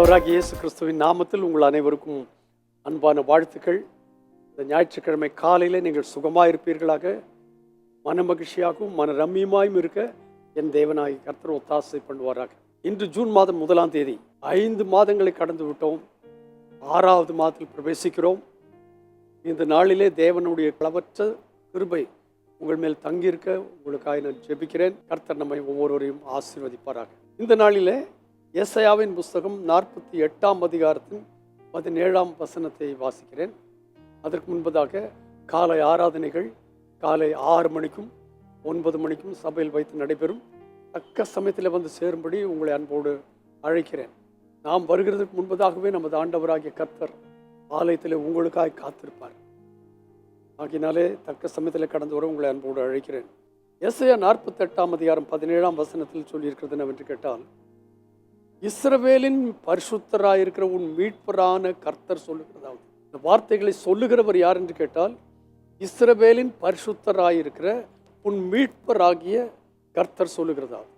ஆண்டவராக இயேசு கிறிஸ்துவின் நாமத்தில் உங்கள் அனைவருக்கும் அன்பான வாழ்த்துக்கள். இந்த ஞாயிற்றுக்கிழமை காலையில் நீங்கள் சுகமாக இருப்பீர்களாக மன மகிழ்ச்சியாகவும் மன ரம்மியமாயும் இருக்க என் தேவனாகி கர்த்தர் ஒத்தாசை பண்ணுவாராக. இன்று ஜூன் மாதம் முதலாம் தேதி ஐந்து மாதங்களை கடந்து விட்டோம். ஆறாவது மாதத்தில் பிரவேசிக்கிறோம். இந்த நாளிலே தேவனுடைய களவற்ற கிருபை உங்கள் மேல் தங்கியிருக்க உங்களுக்காக நான் ஜெபிக்கிறேன். கர்த்தர் நம்மை ஒவ்வொருவரையும் ஆசீர்வதிப்பாராக. இந்த நாளிலே இயசையாவின் புஸ்தகம் நாற்பத்தி எட்டாம் அதிகாரத்தின் பதினேழாம் வசனத்தை வாசிக்கிறேன். அதற்கு முன்பதாக காலை ஆராதனைகள் காலை ஆறு மணிக்கும் ஒன்பது மணிக்கும் சபையில் வைத்து நடைபெறும். தக்க சமயத்தில் வந்து சேரும்படி உங்களை அன்போடு அழைக்கிறேன். நாம் வருகிறதுக்கு முன்பதாகவே நமது ஆண்டவராகிய கர்த்தர் ஆலயத்தில் உங்களுக்காக காத்திருப்பார். ஆகினாலே தக்க சமயத்தில் கடந்து வர உங்களை அன்போடு அழைக்கிறேன். எஸ்ஐயா நாற்பத்தெட்டாம் அதிகாரம் பதினேழாம் வசனத்தில் சொல்லியிருக்கிறது என்னவென்று கேட்டால் இஸ்ரவேலின் பரிசுத்தராயிருக்கிற உன் மீட்பரான கர்த்தர் சொல்லுகிறதாவது. இந்த வார்த்தைகளை சொல்லுகிறவர் யார் என்று கேட்டால் இஸ்ரவேலின் பரிசுத்தராயிருக்கிற உன் மீட்பராகிய கர்த்தர் சொல்லுகிறதாவது.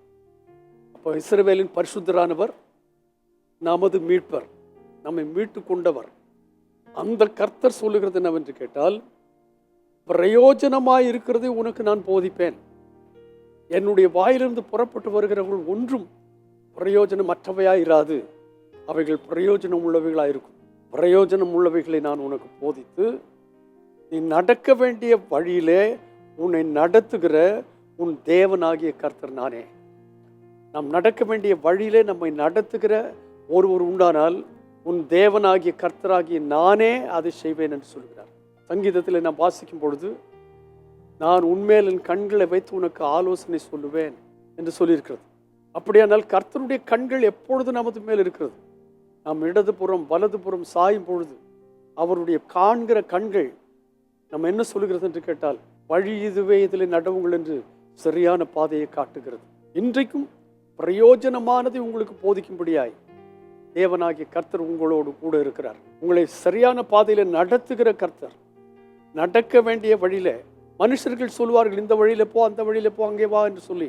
அப்போ இஸ்ரவேலின் பரிசுத்தரானவர் நமது மீட்பர் நம்மை மீட்டு கொண்டவர் அந்த கர்த்தர் சொல்லுகிறது என்னவென்று கேட்டால் பிரயோஜனமாய் இருக்கிறதை உனக்கு நான் போதிப்பேன். என்னுடைய வாயிலிருந்து புறப்பட்டு வருகிறவர்கள் ஒன்றும் பிரயோஜனமற்றவையாய் இராது அவைகள் பிரயோஜனம் உள்ளவைகளாக இருக்கும் பிரயோஜனம் உள்ளவைகளை நான் உனக்கு போதித்து நீ நடக்க வேண்டிய வழியிலே உன்னை நடத்துகிற உன் தேவனாகிய கர்த்தர் நானே. நாம் நடக்க வேண்டிய வழியிலே நம்மை நடத்துகிற ஒருவர் உண்டானால் உன் தேவனாகிய கர்த்தராகிய நானே அதை செய்வேன் என்று சொல்கிறார். சங்கீதத்தில் நான் வாசிக்கும் பொழுது நான் உண்மையில் என் கண்களை வைத்து உனக்கு ஆலோசனை சொல்லுவேன் என்று சொல்லியிருக்கிறது. அப்படியானால் கர்த்தருடைய கண்கள் எப்பொழுது நமது மேல் இருக்கிறது? நாம் இடதுபுறம் வலதுபுறம் சாயும் பொழுது அவருடைய காண்கிற கண்கள் நம்ம என்ன சொல்லுகிறது என்று கேட்டால் வழி இதுவே இதில் நடவுங்கள் என்று சரியான பாதையை காட்டுகிறது. இன்றைக்கும் பிரயோஜனமானதை உங்களுக்கு போதிக்கும்படியாய் தேவனாகிய கர்த்தர் உங்களோடு கூட இருக்கிறார். உங்களை சரியான பாதையில் நடத்துகிற கர்த்தர். நடக்க வேண்டிய வழியில் மனுஷர்கள் சொல்வார்கள் இந்த வழியில் போ அந்த வழியில் போ அங்கே வா என்று சொல்லி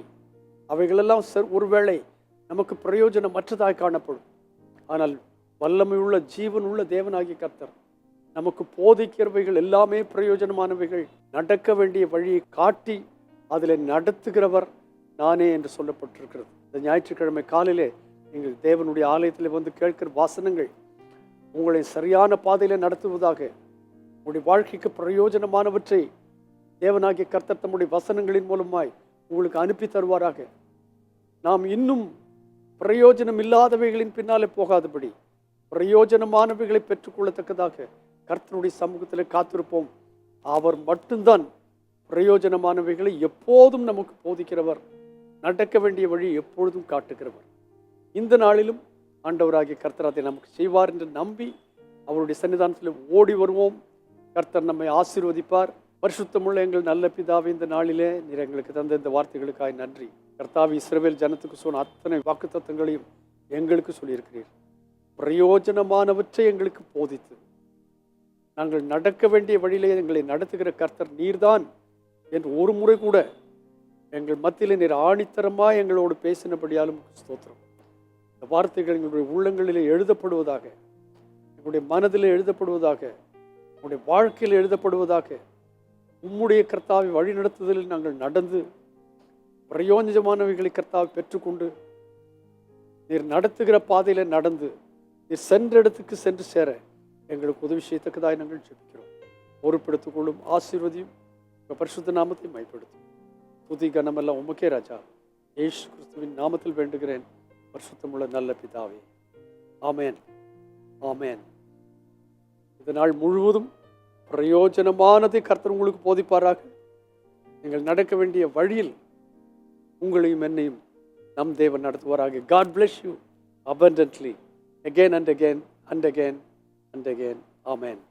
அவைகளெல்லாம் ச- ஒருவேளை நமக்கு பிரயோஜனமற்றதாக காணப்படும். ஆனால் வல்லமையுள்ள ஜீவன் உள்ள தேவனாகிய கர்த்தர் நமக்கு போதிக்கிறவைகள் எல்லாமே பிரயோஜனமானவைகள். நடக்க வேண்டிய வழியை காட்டி அதில் நடத்துகிறவர் நானே என்று சொல்லப்பட்டிருக்கிறது. இந்த ஞாயிற்றுக்கிழமை காலையிலே நீங்கள் தேவனுடைய ஆலயத்தில் வந்து கேட்கிற வாசனங்கள் உங்களை சரியான பாதையில் நடத்துவதாக உங்களுடைய வாழ்க்கைக்கு பிரயோஜனமானவற்றை தேவனாகிய கர்த்தர் தம்முடைய வசனங்களின் மூலமாய் உங்களுக்கு அனுப்பி தருவாராக. நாம் இன்னும் பிரயோஜனம் இல்லாதவைகளின் பின்னாலே போகாதபடி பிரயோஜனமானவைகளை பெற்றுக்கொள்ளத்தக்கதாக கர்த்தனுடைய சமூகத்தில் காத்திருப்போம். அவர் மட்டும்தான் பிரயோஜனமானவைகளை எப்போதும் நமக்கு போதிக்கிறவர் நடக்க வேண்டிய வழி எப்பொழுதும் காட்டுகிறவர். இந்த நாளிலும் ஆண்டவராகிய கர்த்தர் அதை நமக்கு செய்வார் என்று நம்பி அவருடைய சன்னிதானத்தில் ஓடி வருவோம். கர்த்தர் நம்மை ஆசீர்வதிப்பார். பரிசுத்தமுள்ள எங்கள் நல்ல பிதாவை இந்த நாளிலே நீர் எங்களுக்கு தந்த இந்த வார்த்தைகளுக்காக நன்றி. கர்த்தாவி இஸ்ரவேல் ஜனத்துக்கு சொன்ன அத்தனை வாக்குத்தத்தங்களையும் எங்களுக்கு சொல்லியிருக்கிறீர். பிரயோஜனமானவற்றை எங்களுக்கு போதித்து நாங்கள் நடக்க வேண்டிய வழியிலே எங்களை நடத்துகிற கர்த்தர் நீர்தான் என்று ஒரு முறை கூட எங்கள் மத்தியில் நீர் ஆணித்தரமாக எங்களோடு பேசினபடியாலும் ஸ்தோத்திரம். இந்த வார்த்தைகள் எங்களுடைய உள்ளங்களில் எழுதப்படுவதாக எங்களுடைய மனதில் எழுதப்படுவதாக உங்களுடைய வாழ்க்கையில் எழுதப்படுவதாக உம்முடைய கர்த்தாவை வழிநடத்துதலில் நாங்கள் நடந்து பிரயோஜனமானவைகளை கர்த்தாவை பெற்றுக்கொண்டு நீர் நடத்துகிற பாதையில் நடந்து நீர் சென்ற இடத்துக்கு சென்று சேர எங்களுக்கு உதவி செய்யத்தக்கதாக நாங்கள் ஜெபிக்கிறோம். பொறுப்பெடுத்துக் கொள்ளும் ஆசீர்வதியும் பரிசுத்த நாமத்தை மைப்படுத்தும் துதி கனமெல்லாம் உமக்கே ராஜா. ஏசு கிறிஸ்துவின் நாமத்தில் வேண்டுகிறேன். பரிசுத்தமுள்ள நல்ல பிதாவே. ஆமேன். ஆமேன். இந்த நாள் முழுவதும் பிரயோஜனமானதை கர்த்தர் உங்களுக்கு போதிப்பாராக. நீங்கள் நடக்க வேண்டிய வழியில் உங்களையும் என்னையும் நம் தேவன் நடத்துவாராக God bless you abundantly again and again and again and again amen